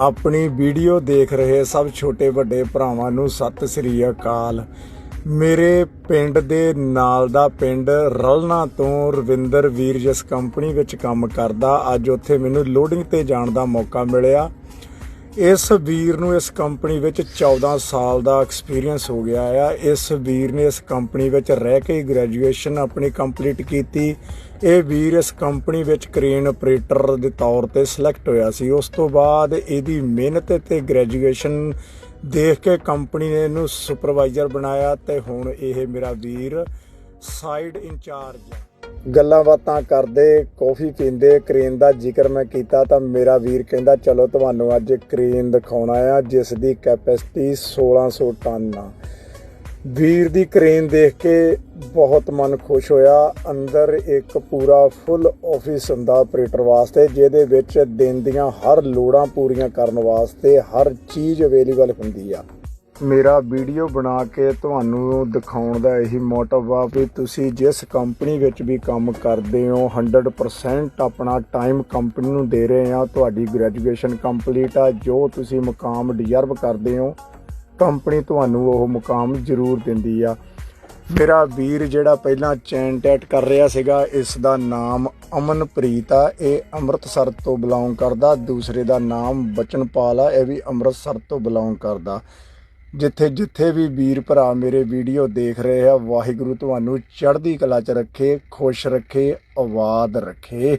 ਆਪਣੀ ਵੀਡੀਓ ਦੇਖ ਰਹੇ ਸਭ ਛੋਟੇ ਵੱਡੇ ਭਰਾਵਾਂ ਨੂੰ ਸਤਿ ਸ੍ਰੀ ਅਕਾਲ। ਮੇਰੇ ਪਿੰਡ ਦੇ ਨਾਲ ਦਾ ਪਿੰਡ ਰਲਣਾ ਤੋਂ ਰਵਿੰਦਰ ਵੀਰ ਜਿਸ ਕੰਪਨੀ ਵਿੱਚ ਕੰਮ ਕਰਦਾ, ਅੱਜ ਉੱਥੇ ਮੈਨੂੰ ਲੋਡਿੰਗ ਤੇ ਜਾਣ ਦਾ ਮੌਕਾ ਮਿਲਿਆ। ਇਸ ਵੀਰ ਨੂੰ ਇਸ ਕੰਪਨੀ ਵਿੱਚ 14 ਸਾਲ ਦਾ ਐਕਸਪੀਰੀਅੰਸ ਹੋ ਗਿਆ ਆ। ਇਸ ਵੀਰ ਨੇ ਇਸ ਕੰਪਨੀ ਵਿੱਚ ਰਹਿ ਕੇ ਗ੍ਰੈਜੂਏਸ਼ਨ ਆਪਣੀ ਕੰਪਲੀਟ ਕੀਤੀ। ਇਹ ਵੀਰ ਇਸ ਕੰਪਨੀ ਵਿੱਚ ਕ੍ਰੇਨ ਆਪਰੇਟਰ ਦੇ ਤੌਰ ਤੇ ਸਿਲੈਕਟ ਹੋਇਆ ਸੀ। ਉਸ ਤੋਂ ਬਾਅਦ ਇਹਦੀ ਮਿਹਨਤ ਤੇ ਗ੍ਰੈਜੂਏਸ਼ਨ ਦੇਖ ਕੇ ਕੰਪਨੀ ਨੇ ਇਹਨੂੰ ਸੁਪਰਵਾਈਜ਼ਰ ਬਣਾਇਆ ਤੇ ਹੁਣ ਇਹ ਮੇਰਾ ਵੀਰ ਸਾਈਡ ਇੰਚਾਰਜ ਹੈ ਗੱਲਾਂ ਬਾਤਾਂ ਕਰਦੇ, ਕਾਫੀ ਪੀਂਦੇ, ਕ੍ਰੇਨ ਦਾ ਜ਼ਿਕਰ ਮੈਂ ਕੀਤਾ ਤਾਂ ਮੇਰਾ ਵੀਰ ਕਹਿੰਦਾ, ਚਲੋ ਤੁਹਾਨੂੰ ਅੱਜ ਕ੍ਰੇਨ ਦਿਖਾਉਣਾ ਆ ਜਿਸ ਦੀ ਕੈਪੈਸਿਟੀ 1600 ਟਨ ਆ। ਵੀਰ ਦੀ ਕ੍ਰੇਨ ਦੇਖ ਕੇ ਬਹੁਤ ਮਨ ਖੁਸ਼ ਹੋਇਆ। ਅੰਦਰ ਇੱਕ ਪੂਰਾ ਫੁੱਲ ਆਫਿਸ ਹੁੰਦਾ ਆਪਰੇਟਰ ਵਾਸਤੇ, ਜਿਹਦੇ ਵਿੱਚ ਦਿਨ ਦੀਆਂ ਹਰ ਲੋੜਾਂ ਪੂਰੀਆਂ ਕਰਨ ਵਾਸਤੇ ਹਰ ਚੀਜ਼ ਅਵੇਲੇਬਲ ਹੁੰਦੀ ਆ। ਮੇਰਾ ਵੀਡੀਓ ਬਣਾ ਕੇ ਤੁਹਾਨੂੰ ਦਿਖਾਉਣ ਦਾ ਇਹੀ ਮੋਟਿਵ ਆ ਵੀ ਤੁਸੀਂ ਜਿਸ ਕੰਪਨੀ ਵਿੱਚ ਵੀ ਕੰਮ ਕਰਦੇ ਹੋ 100% ਆਪਣਾ ਟਾਈਮ ਕੰਪਨੀ ਨੂੰ ਦੇ ਰਹੇ ਆ, ਤੁਹਾਡੀ ਗ੍ਰੈਜੂਏਸ਼ਨ ਕੰਪਲੀਟ ਆ, ਜੋ ਤੁਸੀਂ ਮੁਕਾਮ ਡਿਜ਼ਰਵ ਕਰਦੇ ਹੋ ਕੰਪਨੀ ਤੁਹਾਨੂੰ ਉਹ ਮੁਕਾਮ ਜ਼ਰੂਰ ਦਿੰਦੀ ਆ। ਮੇਰਾ ਵੀਰ ਜਿਹੜਾ ਪਹਿਲਾਂ ਚੈਨ ਟੈਟ ਕਰ ਰਿਹਾ ਸੀਗਾ ਇਸ ਦਾ ਨਾਮ ਅਮਨਪ੍ਰੀਤ ਆ, ਇਹ ਅੰਮ੍ਰਿਤਸਰ ਤੋਂ ਬਿਲੋਂਗ ਕਰਦਾ, ਦੂਸਰੇ ਦਾ ਨਾਮ ਬਚਨਪਾਲ ਆ, ਇਹ ਵੀ ਅੰਮ੍ਰਿਤਸਰ ਤੋਂ ਬਿਲੋਂਗ ਕਰਦਾ। ਜਿੱਥੇ ਜਿੱਥੇ ਵੀ ਵੀਰ ਭਰਾ ਮੇਰੇ ਵੀਡੀਓ ਦੇਖ ਰਹੇ ਆ, ਵਾਹਿਗੁਰੂ ਤੁਹਾਨੂੰ ਚੜ੍ਹਦੀ ਕਲਾ 'ਚ ਰੱਖੇ, ਖੁਸ਼ ਰੱਖੇ, ਆਬਾਦ ਰੱਖੇ।